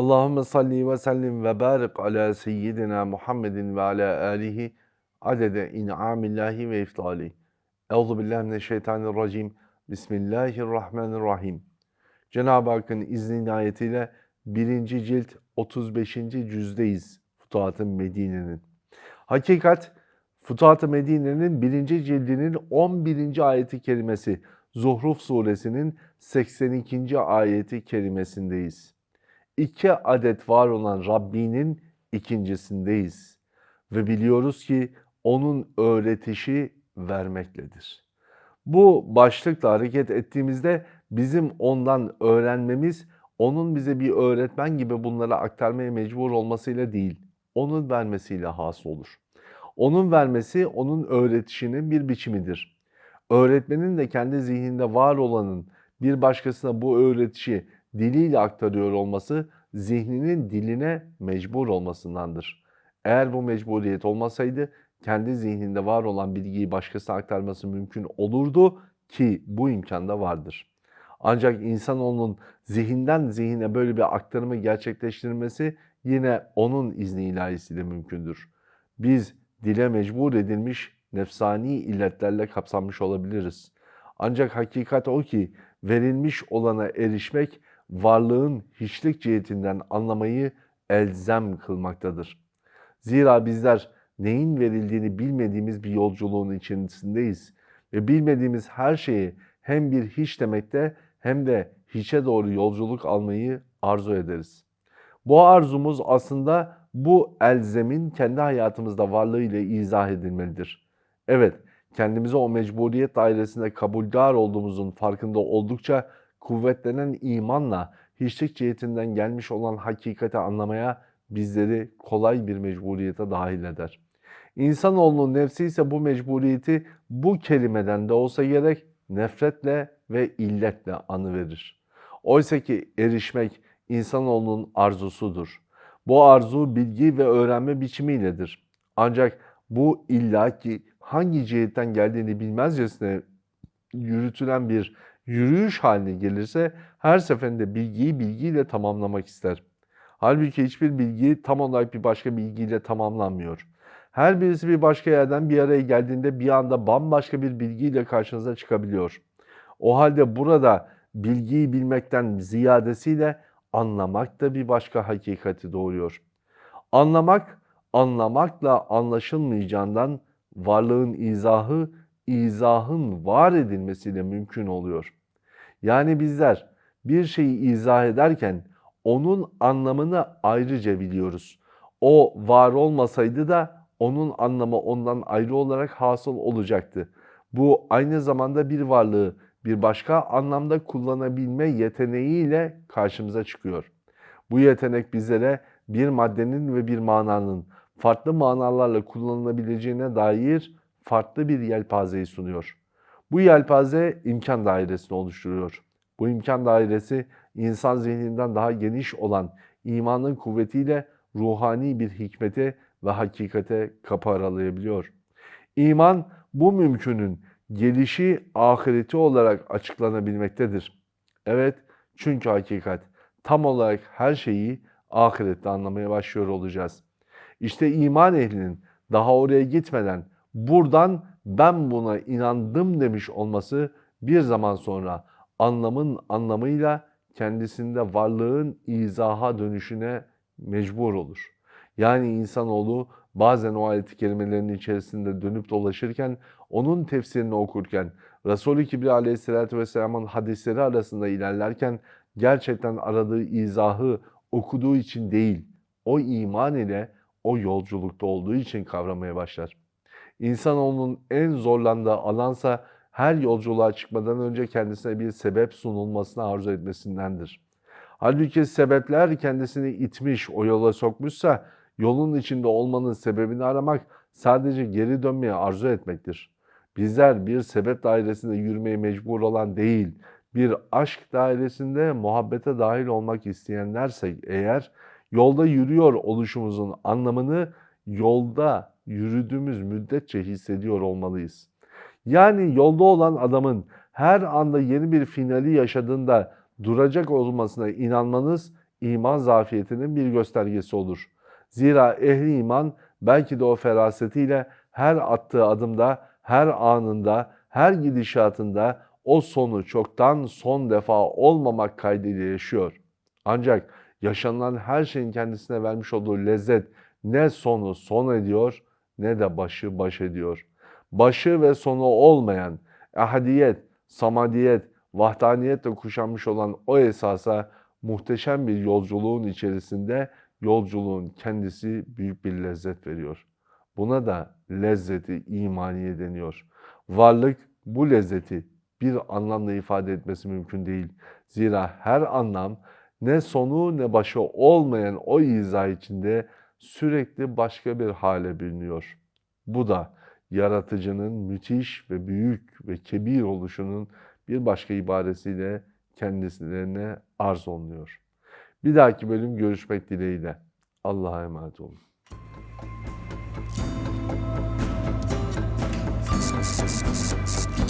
Allahümme salli ve sellim ve barik ala seyyidina Muhammedin ve ala alihi adede in'amillahi ve iftali. Euzu billahi mineşşeytanirracim. Bismillahirrahmanirrahim. Cenab-ı Hakk'ın izni inayetiyle 1. cilt 35. cüzdeyiz Futuhat-ı Medine'nin. Hakikat Futuhat-ı Medine'nin 1. cildinin 11. ayeti kerimesi Zuhruf suresinin 82. ayeti kerimesindeyiz. İki adet var olan Rabbinin ikincisindeyiz. Ve biliyoruz ki onun öğretişi vermekledir. Bu başlıkla hareket ettiğimizde bizim ondan öğrenmemiz, onun bize bir öğretmen gibi bunları aktarmaya mecbur olmasıyla değil, onun vermesiyle hasıl olur. Onun vermesi, onun öğretişinin bir biçimidir. Öğretmenin de kendi zihninde var olanın bir başkasına bu öğretişi diliyle aktarıyor olması, zihninin diline mecbur olmasındandır. Eğer bu mecburiyet olmasaydı, kendi zihninde var olan bilgiyi başkasına aktarması mümkün olurdu ki bu imkan da vardır. Ancak insanoğlunun zihinden zihine böyle bir aktarımı gerçekleştirmesi yine onun izni ilahisiyle mümkündür. Biz dile mecbur edilmiş nefsani illetlerle kapsanmış olabiliriz. Ancak hakikat o ki verilmiş olana erişmek varlığın hiçlik cihetinden anlamayı elzem kılmaktadır. Zira bizler neyin verildiğini bilmediğimiz bir yolculuğun içerisindeyiz ve bilmediğimiz her şeyi hem bir hiç demekte hem de hiçe doğru yolculuk almayı arzu ederiz. Bu arzumuz aslında bu elzemin kendi hayatımızda varlığıyla izah edilmelidir. Evet, kendimize o mecburiyet dairesinde kabuldar olduğumuzun farkında oldukça kuvvetlenen imanla hiçlik cihetinden gelmiş olan hakikati anlamaya bizleri kolay bir mecburiyete dahil eder. İnsanoğlunun nefsi ise bu mecburiyeti bu kelimeden de olsa gerek nefretle ve illetle anıverir. Oysa ki erişmek insanoğlunun arzusudur. Bu arzu bilgi ve öğrenme biçimiyledir. Ancak bu illaki hangi cihetten geldiğini bilmezcesine yürütülen bir yürüyüş haline gelirse her seferinde bilgiyi bilgiyle tamamlamak ister. Halbuki hiçbir bilgi tam olarak bir başka bilgiyle tamamlanmıyor. Her birisi bir başka yerden bir araya geldiğinde bir anda bambaşka bir bilgiyle karşınıza çıkabiliyor. O halde burada bilgiyi bilmekten ziyadesiyle anlamak da bir başka hakikati doğuruyor. Anlamak, anlamakla anlaşılmayacağından varlığın izahı, izahın var edilmesiyle mümkün oluyor. Yani bizler bir şeyi izah ederken onun anlamını ayrıca biliyoruz. O var olmasaydı da onun anlamı ondan ayrı olarak hasıl olacaktı. Bu aynı zamanda bir varlığı bir başka anlamda kullanabilme yeteneğiyle karşımıza çıkıyor. Bu yetenek bizlere bir maddenin ve bir mananın farklı manalarla kullanılabileceğine dair farklı bir yelpazeyi sunuyor. Bu yelpaze imkan dairesini oluşturuyor. Bu imkan dairesi insan zihninden daha geniş olan imanın kuvvetiyle ruhani bir hikmete ve hakikate kapı aralayabiliyor. İman bu mümkünün gelişi ahireti olarak açıklanabilmektedir. Evet çünkü hakikat tam olarak her şeyi ahirette anlamaya başlıyor olacağız. İşte iman ehlinin daha oraya gitmeden buradan ben buna inandım demiş olması bir zaman sonra anlamın anlamıyla kendisinde varlığın izaha dönüşüne mecbur olur. Yani insanoğlu bazen o ayet-i kerimelerin içerisinde dönüp dolaşırken, onun tefsirini okurken, Resul-i Kibri aleyhissalatü vesselamın hadisleri arasında ilerlerken gerçekten aradığı izahı okuduğu için değil, o iman ile o yolculukta olduğu için kavramaya başlar. İnsanoğlunun en zorlandığı alansa her yolculuğa çıkmadan önce kendisine bir sebep sunulmasını arzu etmesindendir. Halbuki sebepler kendisini itmiş, o yola sokmuşsa yolun içinde olmanın sebebini aramak sadece geri dönmeye arzu etmektir. Bizler bir sebep dairesinde yürümeye mecbur olan değil, bir aşk dairesinde muhabbete dahil olmak isteyenlersek eğer yolda yürüyor oluşumuzun anlamını yolda yürüdüğümüz müddetçe hissediyor olmalıyız. Yani yolda olan adamın her anda yeni bir finali yaşadığında duracak olmasına inanmanız iman zafiyetinin bir göstergesi olur. Zira ehli iman belki de o ferasetiyle her attığı adımda, her anında, her gidişatında o sonu çoktan son defa olmamak kaydıyla yaşıyor. Ancak yaşanılan her şeyin kendisine vermiş olduğu lezzet ne sonu son ediyor ne de başı baş ediyor. Başı ve sonu olmayan ehadiyet, samadiyet, vahdaniyetle kuşanmış olan o esasa muhteşem bir yolculuğun içerisinde yolculuğun kendisi büyük bir lezzet veriyor. Buna da lezzeti imaniye deniyor. Varlık bu lezzeti bir anlamda ifade etmesi mümkün değil. Zira her anlam ne sonu ne başı olmayan o izah içinde sürekli başka bir hale bürünüyor. Bu da yaratıcının müthiş ve büyük ve kebir oluşunun bir başka ibaresiyle kendisine arz olunuyor. Bir dahaki bölüm görüşmek dileğiyle. Allah'a emanet olun. Thank you.